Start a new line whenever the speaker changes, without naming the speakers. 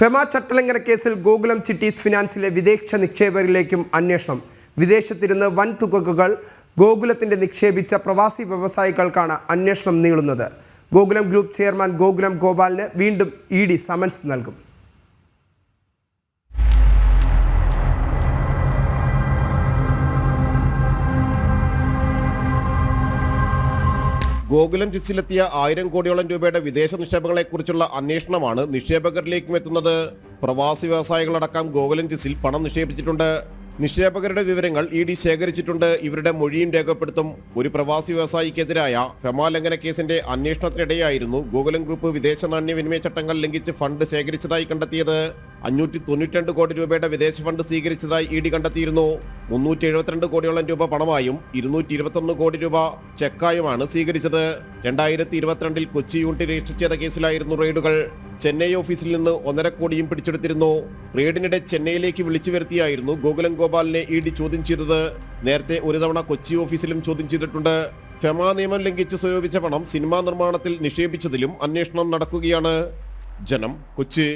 FEMA ചട്ടലങ്കര കേസിൽ ഗോകുലം ചിറ്റീസ് ഫിനാൻസിലെ വിദേശ നിക്ഷേപകരിലേക്കും അന്വേഷണം. വിദേശത്തിരുന്ന് വൻ തുകകൾ ഗോകുലത്തിന്റെ നിക്ഷേപിച്ച പ്രവാസി വ്യവസായികൾക്കാണ് അന്വേഷണം നീളുന്നത്. ഗോകുലം ഗ്രൂപ്പ് ചെയർമാൻ ഗോകുലം ഗോപാലിന് വീണ്ടും ഇ ഡി സമൻസ് നൽകും.
ഗോകുലം ജിസിലെത്തിയ ആയിരം കോടിയോളം രൂപയുടെ വിദേശ നിക്ഷേപങ്ങളെക്കുറിച്ചുള്ള അന്വേഷണമാണ് നിക്ഷേപകരിലേക്കും എത്തുന്നത്. പ്രവാസി വ്യവസായികളടക്കം ഗോകുലം ജിസിൽ പണം നിക്ഷേപിച്ചിട്ടുണ്ട്. നിക്ഷേപകരുടെ വിവരങ്ങൾ ഇ ഡി ശേഖരിച്ചിട്ടുണ്ട്. ഇവരുടെ മൊഴിയും രേഖപ്പെടുത്തും. ഒരു പ്രവാസി വ്യവസായിക്കെതിരായ ഫെമാലംഘന കേസിന്റെ അന്വേഷണത്തിനിടെയായിരുന്നു ഗോകുലം ഗ്രൂപ്പ് വിദേശ നാണ്യ വിനിമയ ചട്ടങ്ങൾ ലംഘിച്ച് ഫണ്ട് ശേഖരിച്ചതായി കണ്ടെത്തിയത്. അഞ്ഞൂറ്റി തൊണ്ണൂറ്റിരണ്ട് കോടി രൂപയുടെ വിദേശ ഫണ്ട് സ്വീകരിച്ചതായി ഇ ഡി കണ്ടെത്തിയിരുന്നു. മുന്നൂറ്റി എഴുപത്തിരണ്ട് കോടിയോളം രൂപ പണമായും ഇരുന്നൂറ്റി ഇരുപത്തൊന്ന് കോടി രൂപ ചെക്കായുമാണ് സ്വീകരിച്ചത്. രണ്ടായിരത്തി ഇരുപത്തിരണ്ടിൽ കൊച്ചി യൂണിറ്റ് രജിസ്റ്റർ ചെയ്ത കേസിലായിരുന്നു റെയ്ഡുകൾ. ചെന്നൈ ഓഫീസിൽ നിന്ന് ഒന്നര കോടിയും പിടിച്ചെടുത്തിരുന്നു. റെയ്ഡിനിടെ ചെന്നൈയിലേക്ക് വിളിച്ചു വരുത്തിയായിരുന്നു ഗോകുലം ഗോപാലിനെ ഇ ഡി ചോദ്യം ചെയ്തത്. നേരത്തെ ഒരു തവണ കൊച്ചി ഓഫീസിലും ചോദ്യം ചെയ്തിട്ടുണ്ട്. ഫെമ നിയമം ലംഘിച്ച് സ്വരൂപിച്ച പണം സിനിമാ നിർമ്മാണത്തിൽ നിക്ഷേപിച്ചതിലും അന്വേഷണം നടക്കുകയാണ്. ജനം കൊച്ചി.